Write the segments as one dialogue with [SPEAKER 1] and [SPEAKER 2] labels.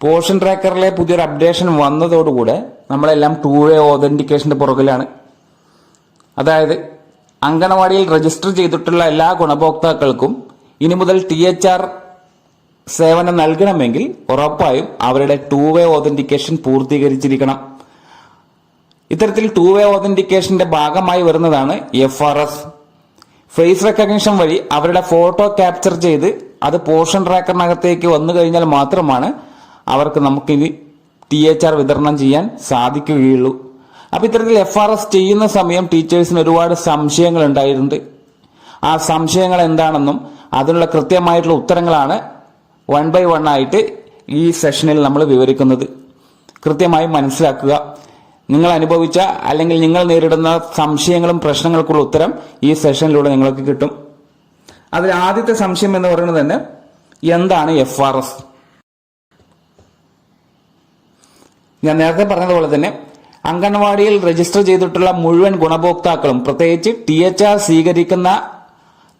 [SPEAKER 1] Portion ട്രാക്കറിലെ പുതിയൊരു updation വന്നതോടുകൂടെ നമ്മളെല്ലാം two വേ ഓതന്റിക്കേഷന്റെ പുറകിലാണ്. അതായത് അങ്കണവാടിയിൽ രജിസ്റ്റർ ചെയ്തിട്ടുള്ള എല്ലാ ഗുണഭോക്താക്കൾക്കും ഇനി മുതൽ ടി എച്ച് ആർ സേവനം നൽകണമെങ്കിൽ ഉറപ്പായും അവരുടെ ടൂ വേ ഓതന്റിക്കേഷൻ പൂർത്തീകരിച്ചിരിക്കണം. ഇത്തരത്തിൽ ടൂ വേ ഓതന്റിക്കേഷന്റെ ഭാഗമായി വരുന്നതാണ് F R S face recognition വഴി അവരുടെ ഫോട്ടോ ക്യാപ്ചർ ചെയ്ത് അത് പോർഷൻ ട്രാക്കറിനകത്തേക്ക് വന്നു കഴിഞ്ഞാൽ മാത്രമാണ് അവർക്ക് നമുക്കിനി ടി എച്ച് ആർ വിതരണം ചെയ്യാൻ സാധിക്കുകയുള്ളൂ. അപ്പൊ ഇത്തരത്തിൽ എഫ് ആർ എസ് ചെയ്യുന്ന സമയം ടീച്ചേഴ്സിന് ഒരുപാട് സംശയങ്ങൾ ഉണ്ടായിട്ടുണ്ട്. ആ സംശയങ്ങൾ എന്താണെന്നും അതിനുള്ള കൃത്യമായിട്ടുള്ള ഉത്തരങ്ങളാണ് വൺ ബൈ വൺ ആയിട്ട് ഈ സെഷനിൽ നമ്മൾ വിവരിക്കുന്നത്. കൃത്യമായി മനസ്സിലാക്കുക. നിങ്ങൾ അനുഭവിച്ച അല്ലെങ്കിൽ നിങ്ങൾ നേരിടുന്ന സംശയങ്ങളും പ്രശ്നങ്ങൾക്കുള്ള ഉത്തരം ഈ സെഷനിലൂടെ നിങ്ങൾക്ക് കിട്ടും. അതിൽ ആദ്യത്തെ സംശയം എന്ന് പറയുന്നത് തന്നെ എന്താണ് എഫ് ആർ എസ് ഞാൻ നേരത്തെ പറഞ്ഞതുപോലെ തന്നെ അംഗൻവാടിയിൽ രജിസ്റ്റർ ചെയ്തിട്ടുള്ള മുഴുവൻ ഗുണഭോക്താക്കളും പ്രത്യേകിച്ച് ടി എച്ച് ആർ സ്വീകരിക്കുന്ന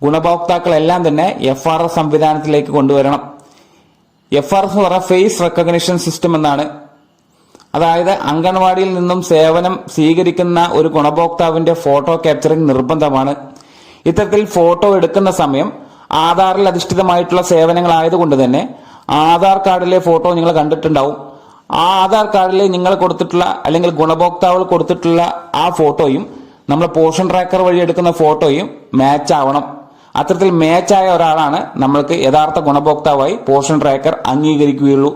[SPEAKER 1] ഗുണഭോക്താക്കളെല്ലാം തന്നെ എഫ് ആർ എസ് സംവിധാനത്തിലേക്ക് കൊണ്ടുവരണം. എഫ് ആർ എസ് എന്ന് പറഞ്ഞാൽ ഫേസ് റെക്കഗ്നിഷൻ സിസ്റ്റം എന്നാണ്. അതായത് അംഗൻവാടിയിൽ നിന്നും സേവനം സ്വീകരിക്കുന്ന ഒരു ഗുണഭോക്താവിന്റെ ഫോട്ടോ ക്യാപ്ചറിംഗ് നിർബന്ധമാണ്. ഇത്തരത്തിൽ ഫോട്ടോ എടുക്കുന്ന സമയം ആധാറിൽ അധിഷ്ഠിതമായിട്ടുള്ള സേവനങ്ങളായതുകൊണ്ട് തന്നെ ആധാർ കാർഡിലെ ഫോട്ടോ നിങ്ങൾ കണ്ടിട്ടുണ്ടാവും. ആ ആധാർ കാർഡിൽ നിങ്ങൾ കൊടുത്തിട്ടുള്ള അല്ലെങ്കിൽ ഗുണഭോക്താവ് കൊടുത്തിട്ടുള്ള ആ ഫോട്ടോയും നമ്മൾ പോർഷൻ ട്രാക്കർ വഴി എടുക്കുന്ന ഫോട്ടോയും മാച്ച് ആവണം. അത്തരത്തിൽ മാച്ചായ ഒരാളാണ് നമ്മൾക്ക് യഥാർത്ഥ ഗുണഭോക്താവായി പോർഷൻ ട്രാക്കർ അംഗീകരിക്കുകയുള്ളൂ.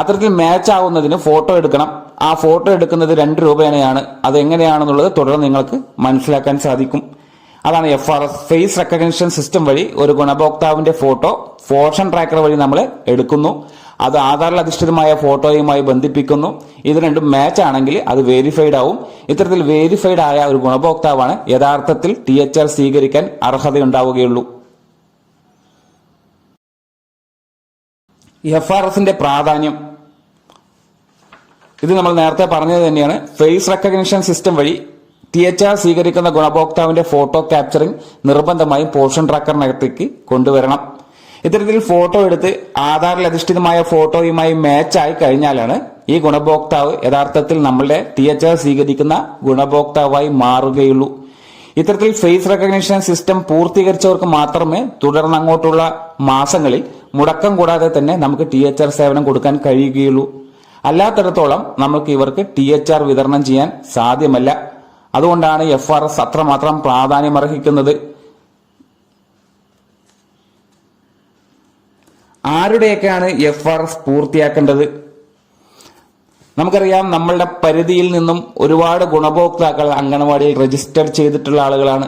[SPEAKER 1] അത്തരത്തിൽ മാച്ച് ആവുന്നതിന് ഫോട്ടോ എടുക്കണം. ആ ഫോട്ടോ എടുക്കുന്നത് രണ്ട് രൂപേനയാണ് അത് എങ്ങനെയാണെന്നുള്ളത് തുടർന്ന് നിങ്ങൾക്ക് മനസ്സിലാക്കാൻ സാധിക്കും. അതാണ് F R S face recognition system വഴി ഒരു ഗുണഭോക്താവിന്റെ ഫോട്ടോ ഫോഷൻ ട്രാക്കർ വഴി നമ്മൾ എടുക്കുന്നു. അത് ആധാറിൽ അധിഷ്ഠിതമായ ഫോട്ടോയുമായി ബന്ധിപ്പിക്കുന്നു. ഇത് രണ്ടും മാച്ച് ആണെങ്കിൽ അത് വേരിഫൈഡ് ആവും. ഇത്തരത്തിൽ വേരിഫൈഡ് ആയ ഒരു ഗുണഭോക്താവാണ് യഥാർത്ഥത്തിൽ ടി എച്ച് ആർ സ്വീകരിക്കാൻ അർഹതയുണ്ടാവുകയുള്ളൂ. എഫ് ആർ എസിന്റെ പ്രാധാന്യം. ഇത് നമ്മൾ നേരത്തെ പറഞ്ഞത് തന്നെയാണ്. ഫേസ് റെക്കഗ്നിഷൻ സിസ്റ്റം വഴി ടി എച്ച് ആർ സ്വീകരിക്കുന്ന ഗുണഭോക്താവിന്റെ ഫോട്ടോ ക്യാപ്ചറിംഗ് നിർബന്ധമായും പോർഷൻ ട്രാക്കറിനകത്തേക്ക് കൊണ്ടുവരണം. ഇത്തരത്തിൽ ഫോട്ടോ എടുത്ത് ആധാറിൽ അധിഷ്ഠിതമായ ഫോട്ടോയുമായി മാച്ചായി കഴിഞ്ഞാലാണ് ഈ ഗുണഭോക്താവ് യഥാർത്ഥത്തിൽ നമ്മളുടെ തിയേറ്റർ സ്വീകരിക്കുന്ന ഗുണഭോക്താവായി മാറുകയുള്ളൂ. ഇത്തരത്തിൽ ഫേസ് റെക്കഗ്നിഷൻ സിസ്റ്റം പൂർത്തീകരിച്ചവർക്ക് മാത്രമേ തുടർന്ന് അങ്ങോട്ടുള്ള മാസങ്ങളിൽ മുടക്കം കൂടാതെ തന്നെ നമുക്ക് ടി എച്ച് ആർ സേവനം കൊടുക്കാൻ കഴിയുകയുള്ളൂ. അല്ലാത്തിടത്തോളം നമുക്ക് ഇവർക്ക് ടി എച്ച് ആർ വിതരണം ചെയ്യാൻ സാധ്യമല്ല. അതുകൊണ്ടാണ് എഫ് ആർ എസ് അത്രമാത്രം പ്രാധാന്യമർഹിക്കുന്നത്. ആരുടെയൊക്കെയാണ് എഫ് ആർ എസ് പൂർത്തിയാക്കേണ്ടത്? നമുക്കറിയാം നമ്മളുടെ പരിധിയിൽ നിന്നും ഒരുപാട് ഗുണഭോക്താക്കൾ അംഗനവാടിയിൽ രജിസ്റ്റർ ചെയ്തിട്ടുള്ള ആളുകളാണ്.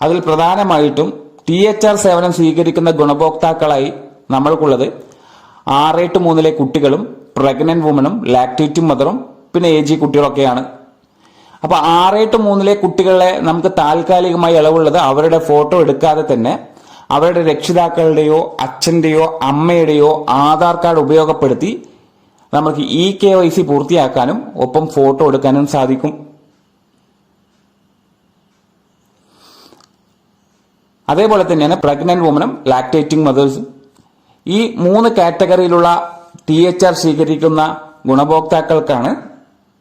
[SPEAKER 1] അതിൽ പ്രധാനമായിട്ടും ടി എച്ച് ആർ സേവനം സ്വീകരിക്കുന്ന ഗുണഭോക്താക്കളായി നമ്മൾക്കുള്ളത് ആറ് എട്ട് മൂന്നിലെ കുട്ടികളും പ്രഗ്നന്റ് വുമണും ലാക്ടേറ്റിംഗ് മദറും പിന്നെ എ കുട്ടികളൊക്കെയാണ്. അപ്പോൾ ആറ് എട്ട് മൂന്നിലെ കുട്ടികളെ നമുക്ക് താൽക്കാലികമായി ഇളവുള്ളത് അവരുടെ ഫോട്ടോ എടുക്കാതെ തന്നെ അവരുടെ രക്ഷിതാക്കളുടെയോ അച്ഛന്റെയോ അമ്മയുടെയോ ആധാർ കാർഡ് ഉപയോഗപ്പെടുത്തി നമുക്ക് ഇ കെ വൈ സി പൂർത്തിയാക്കാനും ഒപ്പം ഫോട്ടോ എടുക്കാനും സാധിക്കും. അതേപോലെ തന്നെയാണ് പ്രഗ്നന്റ് വുമനും ലാക്ടേറ്റിംഗ് മദേഴ്സും. ഈ മൂന്ന് കാറ്റഗറിയിലുള്ള ടി എച്ച് ആർ സ്വീകരിക്കുന്ന ഗുണഭോക്താക്കൾക്കാണ്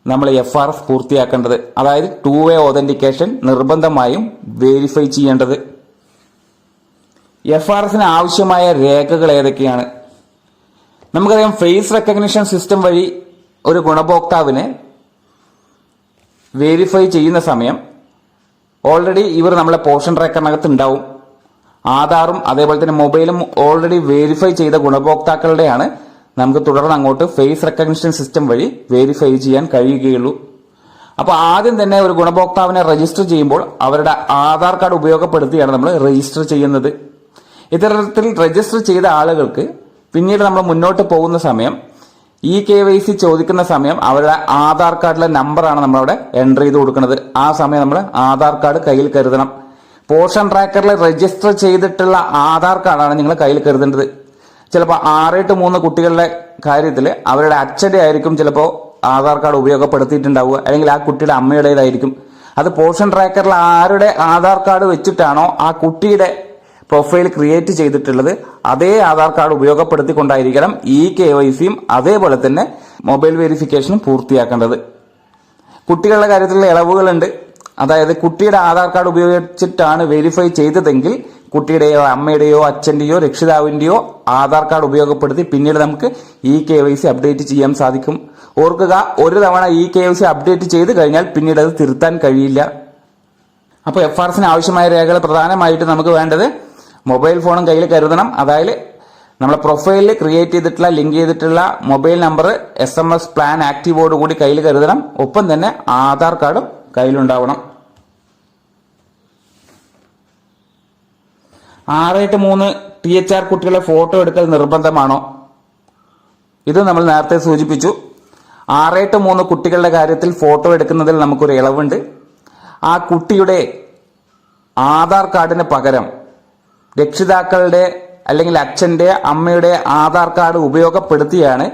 [SPEAKER 1] നമ്മൾ എഫ് ആർ എഫ് പൂർത്തിയാക്കേണ്ടത്. അതായത് ടു വേ ഓതന്റിക്കേഷൻ നിർബന്ധമായും വെരിഫൈ ചെയ്യേണ്ടത്. എഫ് ആർ എസിന് ആവശ്യമായ രേഖകൾ ഏതൊക്കെയാണ്? നമുക്കറിയാം ഫേസ് റെക്കഗ്നിഷൻ സിസ്റ്റം വഴി ഒരു ഗുണഭോക്താവിനെ വേരിഫൈ ചെയ്യുന്ന സമയം ഓൾറെഡി ഇവർ നമ്മളെ പോർഷൻ ട്രാക്കറിനകത്ത് ഉണ്ടാവും ആധാറും അതേപോലെ തന്നെ മൊബൈലും ഓൾറെഡി വേരിഫൈ ചെയ്ത ഗുണഭോക്താക്കളുടെയാണ് നമുക്ക് തുടർന്ന് അങ്ങോട്ട് ഫേസ് റെക്കഗ്നിഷൻ സിസ്റ്റം വഴി വേരിഫൈ ചെയ്യാൻ കഴിയുകയുള്ളൂ. അപ്പോൾ ആദ്യം തന്നെ ഒരു ഗുണഭോക്താവിനെ രജിസ്റ്റർ ചെയ്യുമ്പോൾ അവരുടെ ആധാർ കാർഡ് ഉപയോഗപ്പെടുത്തിയാണ് നമ്മൾ രജിസ്റ്റർ ചെയ്യുന്നത്. ഇത്തരത്തിൽ രജിസ്റ്റർ ചെയ്ത ആളുകൾക്ക് പിന്നീട് നമ്മൾ മുന്നോട്ട് പോകുന്ന സമയം ഇ കെ വൈ സി ചോദിക്കുന്ന സമയം അവരുടെ ആധാർ കാർഡിലെ നമ്പറാണ് നമ്മളവിടെ എന്റർ ചെയ്ത് കൊടുക്കുന്നത്. ആ സമയം നമ്മൾ ആധാർ കാർഡ് കയ്യിൽ കരുതണം. പോർഷൻ ട്രാക്കറിൽ രജിസ്റ്റർ ചെയ്തിട്ടുള്ള ആധാർ കാർഡാണ് നിങ്ങൾ കയ്യിൽ കരുതേണ്ടത്. ചിലപ്പോൾ ആറെട്ട് മൂന്ന് കുട്ടികളുടെ കാര്യത്തിൽ അവരുടെ അച്ഛന്റെ ആയിരിക്കും ചിലപ്പോൾ ആധാർ കാർഡ് ഉപയോഗപ്പെടുത്തിയിട്ടുണ്ടാവുക. അല്ലെങ്കിൽ ആ കുട്ടിയുടെ അമ്മയുടേതായിരിക്കും. അത് പോർഷൻ ട്രാക്കറിൽ ആരുടെ ആധാർ കാർഡ് വെച്ചിട്ടാണോ ആ കുട്ടിയുടെ പ്രൊഫൈൽ ക്രിയേറ്റ് ചെയ്തിട്ടുള്ളത് അതേ ആധാർ കാർഡ് ഉപയോഗപ്പെടുത്തിക്കൊണ്ടായിരിക്കണം ഈ കെ വൈ സിയും അതേപോലെ തന്നെ മൊബൈൽ വെരിഫിക്കേഷനും പൂർത്തിയാക്കേണ്ടത്. കുട്ടികളുടെ കാര്യത്തിലുള്ള ഇളവുകളുണ്ട്. അതായത് കുട്ടിയുടെ ആധാർ കാർഡ് ഉപയോഗിച്ചിട്ടാണ് വെരിഫൈ ചെയ്തതെങ്കിൽ കുട്ടിയുടെയോ അമ്മയുടെയോ അച്ഛന്റെയോ രക്ഷിതാവിന്റെയോ ആധാർ കാർഡ് ഉപയോഗപ്പെടുത്തി പിന്നീട് നമുക്ക് E K Y C update ചെയ്യാൻ സാധിക്കും. ഓർക്കുക ഒരു തവണ E K Y C update ചെയ്ത് കഴിഞ്ഞാൽ പിന്നീട് അത് തിരുത്താൻ കഴിയില്ല. അപ്പോൾ എഫ് ആർ എസിന് ആവശ്യമായ രേഖകൾ പ്രധാനമായിട്ട് നമുക്ക് വേണ്ടത് മൊബൈൽ ഫോണും കയ്യിൽ കരുതണം. അതായത് നമ്മളെ പ്രൊഫൈലിൽ ക്രിയേറ്റ് ചെയ്തിട്ടുള്ള ലിങ്ക് ചെയ്തിട്ടുള്ള mobile number S M S plan ആക്റ്റീവോട് കൂടി കയ്യിൽ കരുതണം. ഒപ്പം തന്നെ ആധാർ കാർഡും കയ്യിലുണ്ടാവണം. ആറ് എട്ട് മൂന്ന് ടി എച്ച് ആർ കുട്ടികളെ ഫോട്ടോ എടുക്കൽ നിർബന്ധമാണോ? ഇത് നമ്മൾ നേരത്തെ സൂചിപ്പിച്ചു. ആറ് എട്ട് മൂന്ന് കുട്ടികളുടെ കാര്യത്തിൽ ഫോട്ടോ എടുക്കുന്നതിൽ നമുക്കൊരു ഇളവുണ്ട്. ആ കുട്ടിയുടെ ആധാർ കാർഡിന് പകരം രക്ഷിതാക്കളുടെ അല്ലെങ്കിൽ അച്ഛന്റെ അമ്മയുടെ ആധാർ കാർഡ് ഉപയോഗപ്പെടുത്തിയാണ്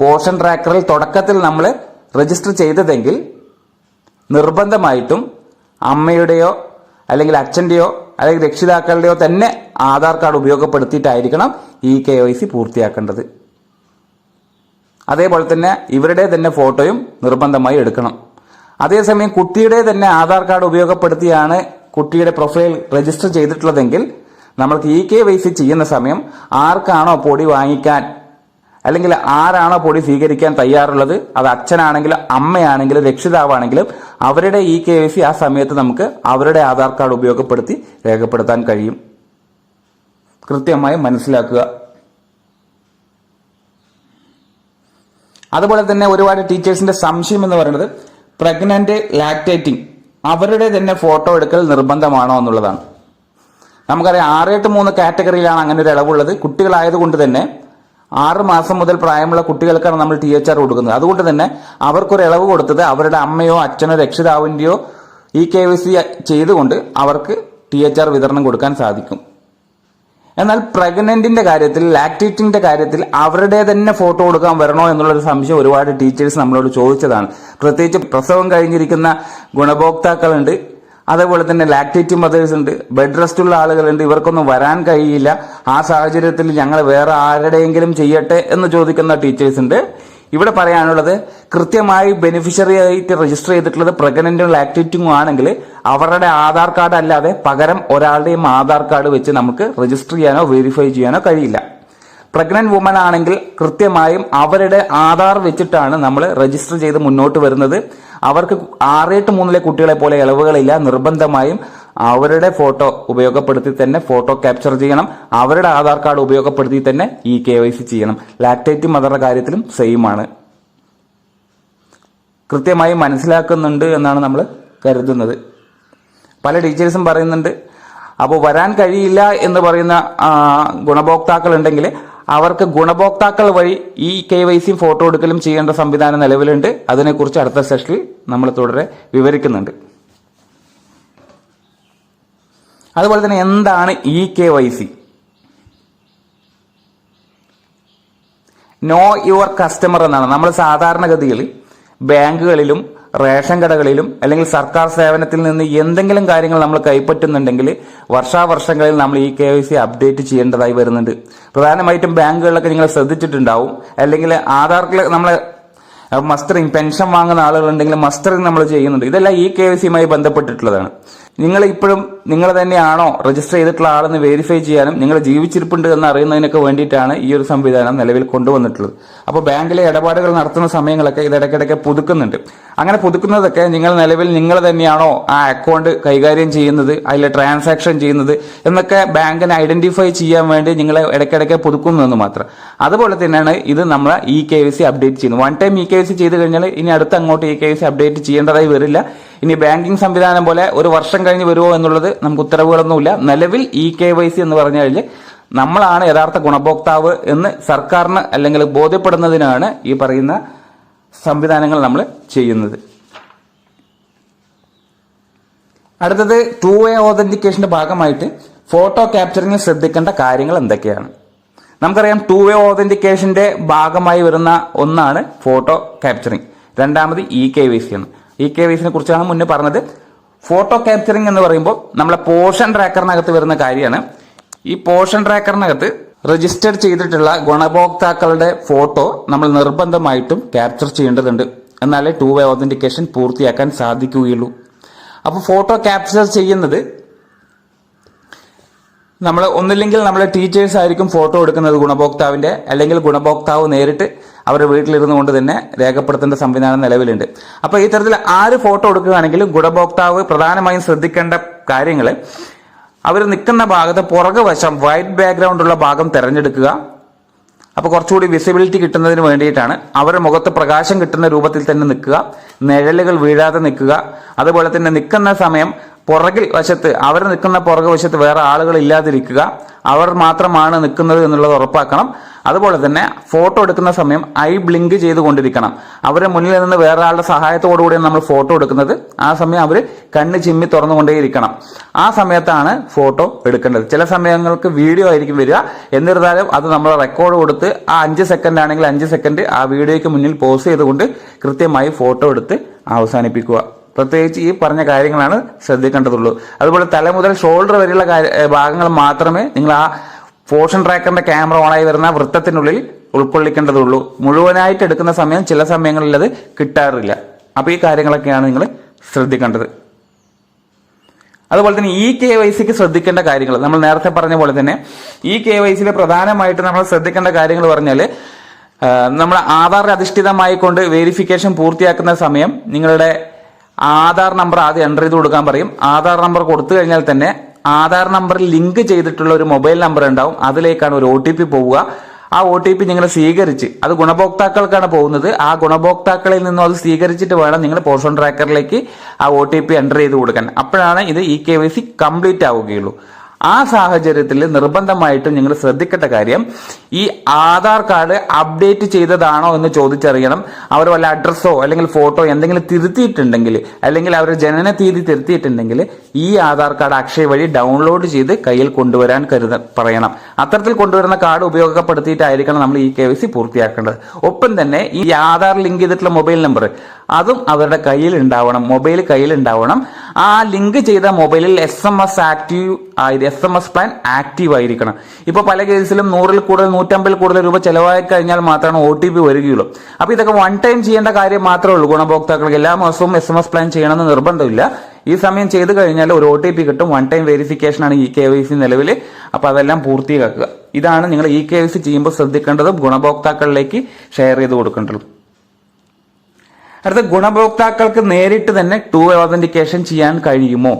[SPEAKER 1] പോഷൻ ട്രാക്കറിൽ തുടക്കത്തിൽ നമ്മൾ രജിസ്റ്റർ ചെയ്തതെങ്കിൽ നിർബന്ധമായിട്ടും അമ്മയുടെയോ അല്ലെങ്കിൽ അച്ഛന്റെയോ അല്ലെങ്കിൽ രക്ഷിതാക്കളുടെയോ തന്നെ ആധാർ കാർഡ് ഉപയോഗപ്പെടുത്തിയിട്ടായിരിക്കണം ഈ കെ വൈ സി പൂർത്തിയാക്കേണ്ടത്. അതേപോലെ തന്നെ ഇവരുടെ തന്നെ ഫോട്ടോയും നിർബന്ധമായി എടുക്കണം. അതേസമയം കുട്ടിയുടെ തന്നെ ആധാർ കാർഡ് ഉപയോഗപ്പെടുത്തിയാണ് കുട്ടിയുടെ പ്രൊഫൈൽ രജിസ്റ്റർ ചെയ്തിട്ടുള്ളതെങ്കിൽ നമ്മൾക്ക് ഇ കെ വൈ സി ചെയ്യുന്ന സമയം ആർക്കാണോ പൊടി വാങ്ങിക്കാൻ അല്ലെങ്കിൽ ആരാണോ പൊടി സ്വീകരിക്കാൻ തയ്യാറുള്ളത്? അത് അച്ഛനാണെങ്കിലും അമ്മയാണെങ്കിലും രക്ഷിതാവാണെങ്കിലും അവരുടെ ഇ കെ വൈ സി ആ സമയത്ത് നമുക്ക് അവരുടെ ആധാർ കാർഡ് ഉപയോഗപ്പെടുത്തി രേഖപ്പെടുത്താൻ കഴിയും. കൃത്യമായി മനസ്സിലാക്കുക. അതുപോലെ തന്നെ ഒരുപാട് ടീച്ചേഴ്സിന്റെ സംശയം എന്ന് പറയുന്നത് പ്രഗ്നന്റ് ലാക്ടേറ്റിംഗ് അവരുടെ തന്നെ ഫോട്ടോ എടുക്കൽ നിർബന്ധമാണോ എന്നുള്ളതാണ്. നമുക്കറിയാം ആറ് എട്ട് മൂന്ന് കാറ്റഗറിയിലാണ് അങ്ങനെ ഒരു ഇളവുള്ളത്. കുട്ടികളായതുകൊണ്ട് തന്നെ ആറ് മാസം മുതൽ പ്രായമുള്ള കുട്ടികൾക്കാണ് നമ്മൾ ടി എച്ച് ആർ കൊടുക്കുന്നത്. അതുകൊണ്ട് തന്നെ അവർക്കൊരു ഇളവ് കൊടുത്തത് അവരുടെ അമ്മയോ അച്ഛനോ രക്ഷിതാവിന്റെയോ ഇ കെ വി സി ചെയ്തുകൊണ്ട് അവർക്ക് ടി എച്ച് ആർ വിതരണം കൊടുക്കാൻ സാധിക്കും. എന്നാൽ പ്രഗ്നന്റിന്റെ കാര്യത്തിൽ ലാക്ടേറ്റിന്റെ കാര്യത്തിൽ അവരുടെ തന്നെ ഫോട്ടോ കൊടുക്കാൻ വരണോ എന്നുള്ളൊരു സംശയം ഒരുപാട് ടീച്ചേഴ്സ് നമ്മളോട് ചോദിച്ചതാണ്. പ്രത്യേകിച്ച് പ്രസവം കഴിഞ്ഞിരിക്കുന്ന ഗുണഭോക്താക്കളുണ്ട്. അതേപോലെ തന്നെ ലാക്ടേറ്റ് മദേഴ്സ് ഉണ്ട് ബെഡ് റെസ്റ്റ് ഉള്ള ആളുകളുണ്ട്. ഇവർക്കൊന്നും വരാൻ കഴിയില്ല. ആ സാഹചര്യത്തിൽ ഞങ്ങൾ വേറെ ആരുടെയെങ്കിലും ചെയ്യട്ടെ എന്ന് ചോദിക്കുന്ന ടീച്ചേഴ്സ് ഉണ്ട്. ഇവിടെ പറയാനുള്ളത് കൃത്യമായി ബെനിഫിഷ്യറി ആയിട്ട് രജിസ്റ്റർ ചെയ്തിട്ടുള്ളത് പ്രഗ്നന്റും ലാക്ടേറ്റും ആണെങ്കിൽ അവരുടെ ആധാർ കാർഡ് അല്ലാതെ പകരം ഒരാളുടെയും ആധാർ കാർഡ് വെച്ച് നമുക്ക് രജിസ്റ്റർ ചെയ്യാനോ വെരിഫൈ ചെയ്യാനോ കഴിയില്ല. പ്രഗ്നന്റ് വുമൻ ആണെങ്കിൽ കൃത്യമായും അവരുടെ ആധാർ വെച്ചിട്ടാണ് നമ്മൾ രജിസ്റ്റർ ചെയ്ത് മുന്നോട്ട് വരുന്നത്. അവർക്ക് ആറേട്ട് മൂന്നിലെ കുട്ടികളെ പോലെ ഇളവുകളില്ല. നിർബന്ധമായും അവരുടെ ഫോട്ടോ ഉപയോഗപ്പെടുത്തി തന്നെ ഫോട്ടോ ക്യാപ്ചർ ചെയ്യണം. അവരുടെ ആധാർ കാർഡ് ഉപയോഗപ്പെടുത്തി തന്നെ ഈ കെ വൈ സി ചെയ്യണം. ലാക്ടേറ്റ് മദറുടെ കാര്യത്തിലും സെയിം ആണ് കൃത്യമായി മനസ്സിലാക്കുന്നുണ്ട് എന്നാണ് നമ്മൾ കരുതുന്നത്. പല ടീച്ചേഴ്സും പറയുന്നുണ്ട് അപ്പോൾ വരാൻ കഴിയില്ല എന്ന് പറയുന്ന ഗുണഭോക്താക്കൾ ഉണ്ടെങ്കിൽ അവർക്ക് ഗുണഭോക്താക്കൾ വഴി ഈ കെ വൈ സി ഫോട്ടോ എടുക്കലും ചെയ്യേണ്ട സംവിധാനം നിലവിലുണ്ട്. അതിനെക്കുറിച്ച് അടുത്ത സെഷനിൽ നമ്മൾ തുടരെ വിവരിക്കുന്നുണ്ട്. അതുപോലെ തന്നെ എന്താണ് E K Y C? Know your customer എന്നാണ്. നമ്മൾ സാധാരണഗതിയിൽ ബാങ്കുകളിലും റേഷൻ കടകളിലും അല്ലെങ്കിൽ സർക്കാർ സേവനത്തിൽ നിന്ന് എന്തെങ്കിലും കാര്യങ്ങൾ നമ്മൾ കൈപ്പറ്റുന്നുണ്ടെങ്കിൽ വർഷാവർഷങ്ങളിൽ നമ്മൾ ഈ കെ വൈ സി അപ്ഡേറ്റ് ചെയ്യേണ്ടതായി വരുന്നുണ്ട്. പ്രധാനമായിട്ടും ബാങ്കുകളിലൊക്കെ നിങ്ങൾ ശ്രദ്ധിച്ചിട്ടുണ്ടാവും. അല്ലെങ്കിൽ ആധാറിൽ നമ്മൾ മസ്റ്ററിങ് പെൻഷൻ വാങ്ങുന്ന ആളുകളുണ്ടെങ്കിൽ മസ്റ്ററിങ് നമ്മൾ ചെയ്യുന്നുണ്ട്. ഇതെല്ലാം ഈ കെ വൈ സിയുമായി ബന്ധപ്പെട്ടിട്ടുള്ളതാണ്. നിങ്ങൾ ഇപ്പോഴും നിങ്ങൾ തന്നെയാണോ രജിസ്റ്റർ ചെയ്തിട്ടുള്ള ആളെന്ന് വെരിഫൈ ചെയ്യാനും നിങ്ങൾ ജീവിച്ചിരിപ്പുണ്ട് എന്ന് അറിയുന്നതിനൊക്കെ വേണ്ടിയിട്ടാണ് ഈ ഒരു സംവിധാനം നിലവിൽ കൊണ്ടുവന്നിട്ടുള്ളത്. അപ്പോൾ ബാങ്കിലെ ഇടപാടുകൾ നടത്തുന്ന സമയങ്ങളൊക്കെ ഇത് ഇടയ്ക്കിടയ്ക്ക് പുതുക്കുന്നുണ്ട്. അങ്ങനെ പുതുക്കുന്നതൊക്കെ നിങ്ങൾ നിലവിൽ നിങ്ങൾ തന്നെയാണോ ആ അക്കൗണ്ട് കൈകാര്യം ചെയ്യുന്നത് അതിലെ ട്രാൻസാക്ഷൻ ചെയ്യുന്നത് എന്നൊക്കെ ബാങ്കിനെ ഐഡന്റിഫൈ ചെയ്യാൻ വേണ്ടി നിങ്ങൾ ഇടയ്ക്കിടയ്ക്ക് പുതുക്കുന്നതെന്ന് മാത്രം. അതുപോലെ തന്നെയാണ് ഇത് നമ്മൾ E K V C update ചെയ്യുന്നത്. One time E K V C ചെയ്ത് കഴിഞ്ഞാൽ ഇനി അടുത്ത് അങ്ങോട്ട് E K V C update ചെയ്യേണ്ടതായി വരില്ല. ഇനി ബാങ്കിങ് സംവിധാനം പോലെ ഒരു വർഷം കഴിഞ്ഞ് വരുമോ എന്നുള്ളത് നമുക്ക് ഉത്തരവുകളൊന്നുമില്ല. നിലവിൽ ഇ കെ വൈ സി എന്ന് പറഞ്ഞു കഴിഞ്ഞാൽ നമ്മളാണ് യഥാർത്ഥ ഗുണഭോക്താവ് എന്ന് സർക്കാരിന് അല്ലെങ്കിൽ ബോധ്യപ്പെടുന്നതിനാണ് ഈ പറയുന്ന സംവിധാനങ്ങൾ നമ്മൾ ചെയ്യുന്നത്. അടുത്തത് ടു വേ ഓതന്റിക്കേഷന്റെ ഭാഗമായിട്ട് ഫോട്ടോ ക്യാപ്ചറിംഗിൽ ശ്രദ്ധിക്കേണ്ട കാര്യങ്ങൾ എന്തൊക്കെയാണ്? നമുക്കറിയാം ടു വേ ഓതന്റിക്കേഷന്റെ ഭാഗമായി വരുന്ന ഒന്നാണ് ഫോട്ടോ ക്യാപ്ചറിങ് രണ്ടാമത് ഇ കെ വൈ സി ആണ്. ഇ കെ വൈസിനെ കുറിച്ചാണ് മുന്നേ പറഞ്ഞത്. ഫോട്ടോ ക്യാപ്ചറിംഗ് എന്ന് പറയുമ്പോൾ നമ്മളെ പോർഷൻ ട്രാക്കറിനകത്ത് വരുന്ന കാര്യമാണ്. ഈ പോഷൻ ട്രാക്കറിനകത്ത് രജിസ്റ്റർ ചെയ്തിട്ടുള്ള ഗുണഭോക്താക്കളുടെ ഫോട്ടോ നമ്മൾ നിർബന്ധമായിട്ടും ക്യാപ്ചർ ചെയ്യേണ്ടതുണ്ട്. എന്നാലേ ടു വേ ഓതന്റിക്കേഷൻ പൂർത്തിയാക്കാൻ സാധിക്കുകയുള്ളൂ. അപ്പോൾ ഫോട്ടോ ക്യാപ്ചർ ചെയ്യുന്നത് നമ്മൾ ഒന്നില്ലെങ്കിൽ നമ്മളെ ടീച്ചേഴ്സ് ആയിരിക്കും ഫോട്ടോ എടുക്കുന്നത് ഗുണഭോക്താവിന്റെ അല്ലെങ്കിൽ ഗുണഭോക്താവ് നേരിട്ട് അവരുടെ വീട്ടിലിരുന്നു കൊണ്ട് തന്നെ രേഖപ്പെടുത്തേണ്ട സംവിധാനം നിലവിലുണ്ട്. അപ്പോൾ ഈ തരത്തിൽ ആര് ഫോട്ടോ എടുക്കുകയാണെങ്കിലും ഗുണഭോക്താവ് പ്രധാനമായും ശ്രദ്ധിക്കേണ്ട കാര്യങ്ങൾ അവർ നിൽക്കുന്ന ഭാഗത്ത് പുറകു വശം വൈറ്റ് ബാക്ക്ഗ്രൗണ്ട് ഉള്ള ഭാഗം തിരഞ്ഞെടുക്കുക. അപ്പോൾ കുറച്ചുകൂടി വിസിബിലിറ്റി കിട്ടുന്നതിന് വേണ്ടിയിട്ടാണ് അവരുടെ മുഖത്ത് പ്രകാശം കിട്ടുന്ന രൂപത്തിൽ തന്നെ നിൽക്കുക. നിഴലുകൾ വീഴാതെ നിൽക്കുക. അതുപോലെ തന്നെ നിൽക്കുന്ന സമയം പുറകിൽ വശത്ത് അവർ നിൽക്കുന്ന പുറകു വശത്ത് വേറെ ആളുകൾ ഇല്ലാതിരിക്കുക അവർ മാത്രമാണ് നിൽക്കുന്നത് എന്നുള്ളത് ഉറപ്പാക്കണം. അതുപോലെ തന്നെ ഫോട്ടോ എടുക്കുന്ന സമയം ഐ ബ്ലിങ്ക് ചെയ്തുകൊണ്ടിരിക്കണം. അവരെ മുന്നിൽ നിന്ന് വേറെ ആളുടെ സഹായത്തോടു കൂടിയാണ് നമ്മൾ ഫോട്ടോ എടുക്കുന്നത്. ആ സമയം അവർ കണ്ണ് ചിമ്മി തുറന്നുകൊണ്ടേയിരിക്കണം. ആ സമയത്താണ് ഫോട്ടോ എടുക്കേണ്ടത്. ചില സമയങ്ങൾക്ക് വീഡിയോ ആയിരിക്കും വരിക. എന്നിരുന്നാലും അത് നമ്മൾ റെക്കോർഡ് കൊടുത്ത് ആ അഞ്ച് സെക്കൻഡ് ആണെങ്കിൽ അഞ്ച് സെക്കൻഡ് ആ വീഡിയോയ്ക്ക് മുന്നിൽ പോസ് ചെയ്തുകൊണ്ട് കൃത്യമായി ഫോട്ടോ എടുത്ത് അവസാനിപ്പിക്കുക. പ്രത്യേകിച്ച് ഈ പറഞ്ഞ കാര്യങ്ങളാണ് ശ്രദ്ധിക്കേണ്ടതുള്ളൂ. അതുപോലെ തല മുതൽ ഷോൾഡർ വരെയുള്ള ഭാഗങ്ങൾ മാത്രമേ നിങ്ങൾ ആ പോർഷൻ ട്രാക്കറിന്റെ ക്യാമറ ഓണായി വരുന്ന വൃത്തത്തിനുള്ളിൽ ഉൾക്കൊള്ളിക്കേണ്ടതുള്ളൂ. മുഴുവനായിട്ട് എടുക്കുന്ന സമയം ചില സമയങ്ങളിൽ അത് കിട്ടാറില്ല. അപ്പോൾ ഈ കാര്യങ്ങളൊക്കെയാണ് നിങ്ങൾ ശ്രദ്ധിക്കേണ്ടത്. അതുപോലെ തന്നെ ഈ കെ വൈ സിക്ക് ശ്രദ്ധിക്കേണ്ട കാര്യങ്ങൾ. നമ്മൾ നേരത്തെ പറഞ്ഞ പോലെ തന്നെ ഈ കെ വൈ സിയിൽ പ്രധാനമായിട്ട് നമ്മൾ ശ്രദ്ധിക്കേണ്ട കാര്യങ്ങൾ പറഞ്ഞാൽ നമ്മൾ ആധാർ അധിഷ്ഠിതമായിക്കൊണ്ട് വെരിഫിക്കേഷൻ പൂർത്തിയാക്കുന്ന സമയം നിങ്ങളുടെ ആധാർ നമ്പർ ആദ്യം എന്റർ ചെയ്ത് കൊടുക്കാൻ പറയും. ആധാർ നമ്പർ കൊടുത്തു കഴിഞ്ഞാൽ തന്നെ ആധാർ നമ്പറിൽ ലിങ്ക് ചെയ്തിട്ടുള്ള ഒരു മൊബൈൽ നമ്പർ ഉണ്ടാവും. അതിലേക്കാണ് ഒരു ഒ ടി പി പോവുക. ആ ഒ ടി പി നിങ്ങൾ സ്വീകരിച്ച് അത് ഗുണഭോക്താക്കൾക്കാണ് പോകുന്നത്. ആ ഗുണഭോക്താക്കളിൽ നിന്നും അത് സ്വീകരിച്ചിട്ട് വേണം നിങ്ങൾ പോഷൻ ട്രാക്കറിലേക്ക് ആ ഒ ടി പി എന്റർ ചെയ്ത് കൊടുക്കാൻ. അപ്പോഴാണ് ഇത് E K Y C complete ആവുകയുള്ളൂ. ആ സാഹചര്യത്തിൽ നിർബന്ധമായിട്ടും നിങ്ങൾ ശ്രദ്ധിക്കേണ്ട കാര്യം ഈ ആധാർ കാർഡ് അപ്ഡേറ്റ് ചെയ്തതാണോ എന്ന് ചോദിച്ചറിയണം. അവർ വല്ല അഡ്രസ്സോ അല്ലെങ്കിൽ ഫോട്ടോ എന്തെങ്കിലും തിരുത്തിയിട്ടുണ്ടെങ്കിൽ അല്ലെങ്കിൽ അവരുടെ ജനന തീയതി തിരുത്തിയിട്ടുണ്ടെങ്കിൽ ഈ ആധാർ കാർഡ് അക്ഷയ വഴി ഡൗൺലോഡ് ചെയ്ത് കയ്യിൽ കൊണ്ടുവരാൻ കരുത പറയണം. അത്തരത്തിൽ കൊണ്ടുവരുന്ന കാർഡ് ഉപയോഗപ്പെടുത്തിയിട്ടായിരിക്കണം നമ്മൾ ഈ കെ പൂർത്തിയാക്കേണ്ടത്. ഒപ്പം തന്നെ ഈ ആധാർ ലിങ്ക് ചെയ്തിട്ടുള്ള മൊബൈൽ നമ്പർ അതും അവരുടെ കയ്യിൽ ഉണ്ടാവണം മൊബൈൽ കയ്യിൽ ഉണ്ടാവണം. ആ ലിങ്ക് ചെയ്ത മൊബൈലിൽ എസ് എം എസ് ആക്റ്റീവ് ആയി S M S plan active ആയിരിക്കണം. ഇപ്പൊ പല കേസിലും നൂറിൽ കൂടുതൽ നൂറ്റമ്പതിൽ കൂടുതൽ രൂപ ചെലവായി കഴിഞ്ഞാൽ മാത്രമാണ് ഒ ടി പി വരികയുള്ളൂ. അപ്പോൾ ഇതൊക്കെ വൺ ടൈം ചെയ്യേണ്ട കാര്യം മാത്രമേ ഉള്ളൂ. ഗുണഭോക്താക്കൾക്ക് എല്ലാ മാസവും എസ് എം എസ് പ്ലാൻ ചെയ്യണമെന്ന് നിർബന്ധമില്ല. ഈ സമയം ചെയ്തു കഴിഞ്ഞാൽ ഒരു ഒ ടി പി കിട്ടും. വൺ ടൈം വെരിഫിക്കേഷൻ ആണ് ഈ കെ വൈ സി നിലവിൽ. അപ്പൊ അതെല്ലാം പൂർത്തിയാക്കുക. ഇതാണ് നിങ്ങൾ ഇ കെ വൈ സി ചെയ്യുമ്പോൾ ശ്രദ്ധിക്കേണ്ടതും ഗുണഭോക്താക്കളിലേക്ക് ഷെയർ ചെയ്ത് കൊടുക്കേണ്ടതും. അടുത്ത ഗുണഭോക്താക്കൾക്ക് നേരിട്ട് തന്നെ ടു ഓതന്റിക്കേഷൻ ചെയ്യാൻ കഴിയുമോ?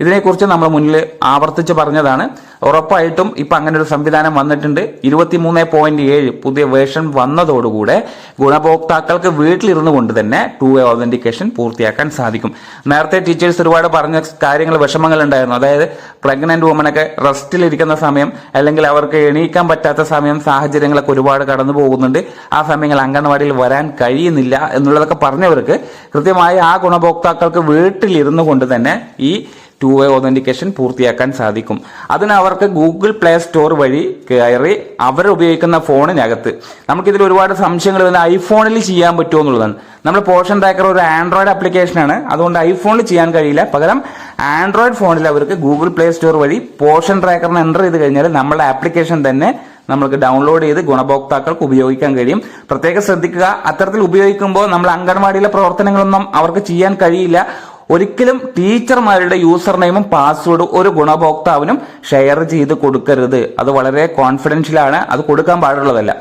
[SPEAKER 1] ഇതിനെക്കുറിച്ച് നമ്മൾ മുന്നിൽ ആവർത്തിച്ച് പറഞ്ഞതാണ്. ഉറപ്പായിട്ടും ഇപ്പം അങ്ങനെ ഒരു സംവിധാനം വന്നിട്ടുണ്ട്. ഇരുപത്തിമൂന്ന് പോയിന്റ് ഏഴ് പുതിയ വേർഷൻ വന്നതോടുകൂടെ ഗുണഭോക്താക്കൾക്ക് വീട്ടിലിരുന്നു കൊണ്ട് തന്നെ ടു വേ ഓതന്റിക്കേഷൻ പൂർത്തിയാക്കാൻ സാധിക്കും. നേരത്തെ ടീച്ചേഴ്സ് ഒരുപാട് പറഞ്ഞ കാര്യങ്ങൾ വിഷമങ്ങൾ ഉണ്ടായിരുന്നു അതായത് പ്രഗ്നന്റ് വുമനൊക്കെ റെസ്റ്റിലിരിക്കുന്ന സമയം അല്ലെങ്കിൽ അവർക്ക് എണീക്കാൻ പറ്റാത്ത സമയം സാഹചര്യങ്ങളൊക്കെ ഒരുപാട് കടന്നു പോകുന്നുണ്ട്. ആ സമയങ്ങൾ അംഗൻവാടിയിൽ വരാൻ കഴിയുന്നില്ല എന്നുള്ളതൊക്കെ പറഞ്ഞവർക്ക് കൃത്യമായി ആ ഗുണഭോക്താക്കൾക്ക് വീട്ടിലിരുന്നു കൊണ്ട് തന്നെ ഈ ടു വേ ഒതന്റിക്കേഷൻ പൂർത്തിയാക്കാൻ സാധിക്കും. അതിന് അവർക്ക് ഗൂഗിൾ പ്ലേ സ്റ്റോർ വഴി കയറി അവർ ഉപയോഗിക്കുന്ന ഫോണിനകത്ത്. നമുക്കിതിൽ ഒരുപാട് സംശയങ്ങൾ വരുന്ന ഐഫോണിൽ ചെയ്യാൻ പറ്റുമോ എന്നുള്ളതാണ്. നമ്മൾ പോഷൻ ട്രാക്കർ ഒരു ആൻഡ്രോയിഡ് ആപ്ലിക്കേഷനാണ് അതുകൊണ്ട് ഐഫോണിൽ ചെയ്യാൻ കഴിയില്ല. പകരം ആൻഡ്രോയിഡ് ഫോണിൽ അവർക്ക് ഗൂഗിൾ പ്ലേ സ്റ്റോർ വഴി പോഷൻ ട്രാക്കറിന് എന്റർ ചെയ്ത് കഴിഞ്ഞാൽ നമ്മുടെ ആപ്ലിക്കേഷൻ തന്നെ നമ്മൾക്ക് ഡൗൺലോഡ് ചെയ്ത് ഗുണഭോക്താക്കൾക്ക് ഉപയോഗിക്കാൻ കഴിയും. പ്രത്യേകം ശ്രദ്ധിക്കുക. അത്തരത്തിൽ ഉപയോഗിക്കുമ്പോൾ നമ്മൾ അംഗൻവാടിയിലെ പ്രവർത്തനങ്ങളൊന്നും അവർക്ക് ചെയ്യാൻ കഴിയില്ല. ഒരിക്കലും ടീച്ചർമാരുടെ യൂസർ നെയിമും പാസ്വേഡും ഒരു ഗുണഭോക്താവിനും ഷെയർ ചെയ്ത് കൊടുക്കരുത്. അത് വളരെ കോൺഫിഡൻഷ്യലാണ് അത് കൊടുക്കാൻ പാടുള്ളതല്ല.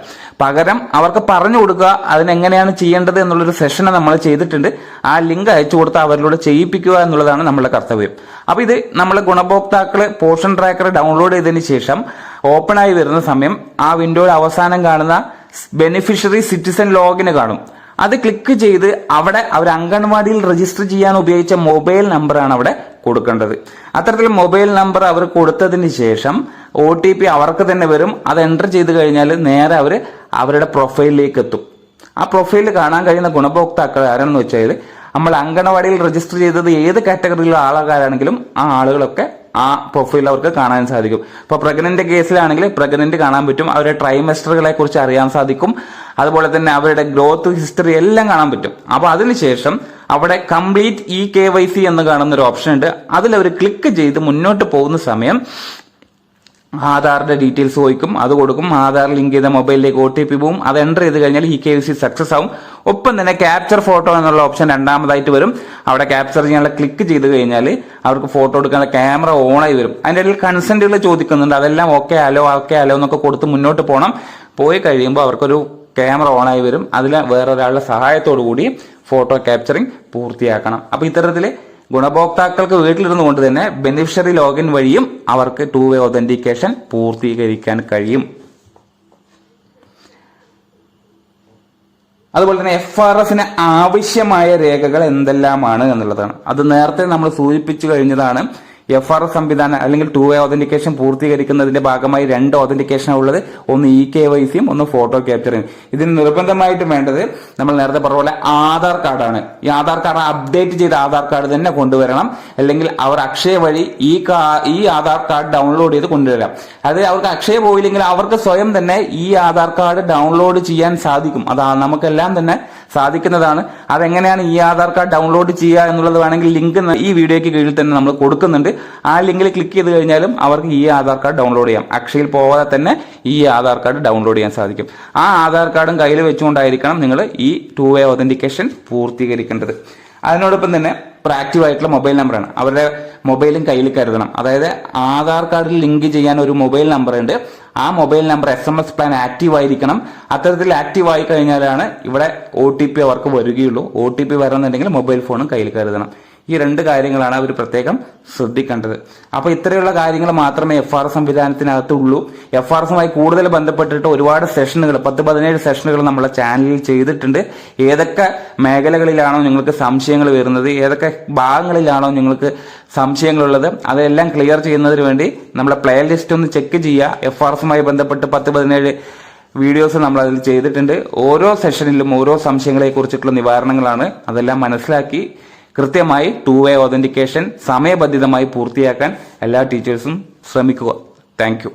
[SPEAKER 1] പകരം അവർക്ക് പറഞ്ഞു കൊടുക്കുക അതിനെങ്ങനെയാണ് ചെയ്യേണ്ടത് എന്നുള്ളൊരു സെഷനെ നമ്മൾ ചെയ്തിട്ടുണ്ട്. ആ ലിങ്ക് അയച്ചു കൊടുത്ത് അവരിലൂടെ ചെയ്യിപ്പിക്കുക എന്നുള്ളതാണ് നമ്മുടെ കർത്തവ്യം. അപ്പോൾ ഇത് നമ്മൾ ഗുണഭോക്താക്കൾ പോർഷൻ ട്രാക്കർ ഡൗൺലോഡ് ചെയ്തതിന് ശേഷം ഓപ്പൺ ആയി വരുന്ന സമയം ആ വിൻഡോയുടെ അവസാനം കാണുന്ന ബെനിഫിഷ്യറി സിറ്റിസൺ ലോഗിന് കാണും. അത് ക്ലിക്ക് ചെയ്ത് അവിടെ അവർ അംഗൻവാടിയിൽ രജിസ്റ്റർ ചെയ്യാൻ ഉപയോഗിച്ച മൊബൈൽ നമ്പറാണ് അവിടെ കൊടുക്കേണ്ടത്. അത്തരത്തിൽ മൊബൈൽ നമ്പർ അവർ കൊടുത്തതിന് ശേഷം ഒ ടി പി അവർക്ക് തന്നെ വരും. അത് എന്റർ ചെയ്ത് കഴിഞ്ഞാൽ നേരെ അവർ അവരുടെ പ്രൊഫൈലിലേക്ക് എത്തും. ആ പ്രൊഫൈലിൽ കാണാൻ കഴിയുന്ന ഗുണഭോക്താക്കൾ ആരാണെന്ന് വെച്ചാൽ നമ്മൾ അംഗനവാടിയിൽ രജിസ്റ്റർ ചെയ്തത് ഏത് കാറ്റഗറിയിലുള്ള ആളുകാരാണെങ്കിലും ആ ആളുകളൊക്കെ ആ പ്രൊഫൈൽ അവർക്ക് കാണാൻ സാധിക്കും. ഇപ്പൊ പ്രഗ്നന്റ് കേസിലാണെങ്കിൽ പ്രഗ്നന്റ് കാണാൻ പറ്റും. അവരുടെ ട്രൈമെസ്റ്ററുകളെ കുറിച്ച് അറിയാൻ സാധിക്കും. അതുപോലെ തന്നെ അവരുടെ ഗ്രോത്ത് ഹിസ്റ്ററി എല്ലാം കാണാൻ പറ്റും. അപ്പൊ അതിനുശേഷം അവിടെ complete E K Y C എന്ന് കാണുന്ന ഒരു ഓപ്ഷൻ ഉണ്ട്. അതിൽ അവർ ക്ലിക്ക് ചെയ്ത് മുന്നോട്ട് പോകുന്ന സമയം ആധാറിന്റെ ഡീറ്റെയിൽസ് ചോദിക്കും. അത് കൊടുക്കും. ആധാർ ലിങ്ക് ചെയ്ത മൊബൈലിലേക്ക് ഒ ടി പി പോവും. അത് എന്റർ ചെയ്ത് കഴിഞ്ഞാൽ ഇ കെ സി സക്സസ് ആവും. ഒപ്പം തന്നെ ക്യാപ്ചർ ഫോട്ടോ എന്നുള്ള ഓപ്ഷൻ രണ്ടാമതായിട്ട് വരും. അവിടെ ക്യാപ്ചർ ചെയ്യാനുള്ള ക്ലിക്ക് ചെയ്ത് കഴിഞ്ഞാൽ അവർക്ക് ഫോട്ടോ എടുക്കാനുള്ള ക്യാമറ ഓണായി വരും. അതിന്റെ ഇടയിൽ കൺസെന്റുകൾ ചോദിക്കുന്നുണ്ട്. അതെല്ലാം ഓക്കെ ആലോ ഓക്കെ ആലോ എന്നൊക്കെ കൊടുത്ത് മുന്നോട്ട് പോകണം പോയി കഴിയുമ്പോൾ അവർക്കൊരു ക്യാമറ ഓൺ ആയി വരും. അതിൽ വേറൊരാളുടെ സഹായത്തോടു കൂടി ഫോട്ടോ ക്യാപ്ചറിങ് പൂർത്തിയാക്കണം. അപ്പൊ ഇത്തരത്തിൽ ഗുണഭോക്താക്കൾക്ക് വീട്ടിലിരുന്നു കൊണ്ട് തന്നെ ബെനിഫിഷ്യറി ലോഗിൻ വഴിയും അവർക്ക് ടു വേ ഒതന്റിക്കേഷൻ പൂർത്തീകരിക്കാൻ കഴിയും. അതുപോലെ തന്നെ എഫ് ആർ എസിന് ആവശ്യമായ രേഖകൾ എന്തെല്ലാമാണ് എന്നുള്ളതാണ്. അത് നേരത്തെ നമ്മൾ സൂചിപ്പിച്ചു കഴിഞ്ഞതാണ്. എഫ് ആർ സംവിധാനം അല്ലെങ്കിൽ ടു വേ ഒതന്റിക്കേഷൻ പൂർത്തീകരിക്കുന്നതിന്റെ ഭാഗമായി രണ്ട് ഒതന്റിക്കേഷൻ ഉള്ളത്. ഒന്ന് ഇ കെ വൈ സിയും ഒന്ന് ഫോട്ടോ ക്യാപ്ചറിങ് ഇതിന് നിർബന്ധമായിട്ട് വേണ്ടത് നമ്മൾ നേരത്തെ പറഞ്ഞ പോലെ ആധാർ കാർഡാണ് ഈ ആധാർ കാർഡ് അപ്ഡേറ്റ് ചെയ്ത ആധാർ കാർഡ് തന്നെ കൊണ്ടുവരണം. അല്ലെങ്കിൽ അവർ അക്ഷയ വഴി ഈ ഈ ആധാർ കാർഡ് ഡൗൺലോഡ് ചെയ്ത് കൊണ്ടുവരാം. അത് അവർക്ക് അക്ഷയ പോയില്ലെങ്കിൽ അവർക്ക് സ്വയം തന്നെ ഈ ആധാർ കാർഡ് ഡൗൺലോഡ് ചെയ്യാൻ സാധിക്കും. അതാ നമുക്കെല്ലാം തന്നെ സാധിക്കുന്നതാണ്. അതെങ്ങനെയാണ് ഈ ആധാർ കാർഡ് ഡൗൺലോഡ് ചെയ്യുക എന്നുള്ളത് വേണമെങ്കിൽ ലിങ്ക് ഈ വീഡിയോയ്ക്ക് കീഴിൽ തന്നെ നമ്മൾ കൊടുക്കുന്നുണ്ട്. ആ ലിങ്കിൽ ക്ലിക്ക് ചെയ്ത് കഴിഞ്ഞാലും അവർക്ക് ഈ ആധാർ കാർഡ് ഡൗൺലോഡ് ചെയ്യാം. അക്ഷയിൽ പോവാതെ തന്നെ ഈ ആധാർ കാർഡ് ഡൗൺലോഡ് ചെയ്യാൻ സാധിക്കും. ആ ആധാർ കാർഡും കയ്യിൽ വെച്ചുകൊണ്ടായിരിക്കണം നിങ്ങൾ ഈ ടു വേ ഒതന്റിക്കേഷൻ പൂർത്തീകരിക്കേണ്ടത്. അതിനോടൊപ്പം തന്നെ ആക്റ്റീവ് ആയിട്ടുള്ള മൊബൈൽ നമ്പറാണ് അവരുടെ മൊബൈലും കയ്യിൽ കരുതണം. അതായത് ആധാർ കാർഡിൽ ലിങ്ക് ചെയ്യാൻ ഒരു മൊബൈൽ നമ്പർ ഉണ്ട്. ആ mobile number S M S plan active ആയിരിക്കണം. അത്തരത്തിൽ ആക്റ്റീവ് ആയി കഴിഞ്ഞാലാണ് ഇവിടെ ഒ ടി പി അവർക്ക് വരികയുള്ളൂ. ഒ ടി പി വരണമെന്നുണ്ടെങ്കിൽ മൊബൈൽ ഫോണും കയ്യിൽ കരുതണം. ഈ രണ്ട് കാര്യങ്ങളാണ് അവർ പ്രത്യേകം ശ്രദ്ധിക്കേണ്ടത്. അപ്പൊ ഇത്രയുള്ള കാര്യങ്ങൾ മാത്രമേ എഫ് ആർ സംവിധാനത്തിനകത്തുള്ളൂ. എഫ് ആർ എസുമായി കൂടുതൽ ബന്ധപ്പെട്ടിട്ട് ഒരുപാട് സെഷനുകൾ പത്ത് പതിനേഴ് സെഷനുകൾ നമ്മളെ ചാനലിൽ ചെയ്തിട്ടുണ്ട്. ഏതൊക്കെ മേഖലകളിലാണോ നിങ്ങൾക്ക് സംശയങ്ങൾ വരുന്നത് ഏതൊക്കെ ഭാഗങ്ങളിലാണോ നിങ്ങൾക്ക് സംശയങ്ങളുള്ളത് അതെല്ലാം ക്ലിയർ ചെയ്യുന്നതിന് വേണ്ടി നമ്മളെ പ്ലേ ലിസ്റ്റ് ഒന്ന് ചെക്ക് ചെയ്യുക. എഫ് ആർ എസുമായി ബന്ധപ്പെട്ട് പത്ത് പതിനേഴ് വീഡിയോസ് നമ്മൾ അതിൽ ചെയ്തിട്ടുണ്ട്. ഓരോ സെഷനിലും ഓരോ സംശയങ്ങളെ കുറിച്ചിട്ടുള്ള നിവാരണങ്ങളാണ് അതെല്ലാം മനസ്സിലാക്കി കൃത്യമായി ടു വേ ഓതന്റിക്കേഷൻ സമയബന്ധിതമായി പൂർത്തിയാക്കാൻ എല്ലാ ടീച്ചേഴ്സും ശ്രമിക്കുക. താങ്ക്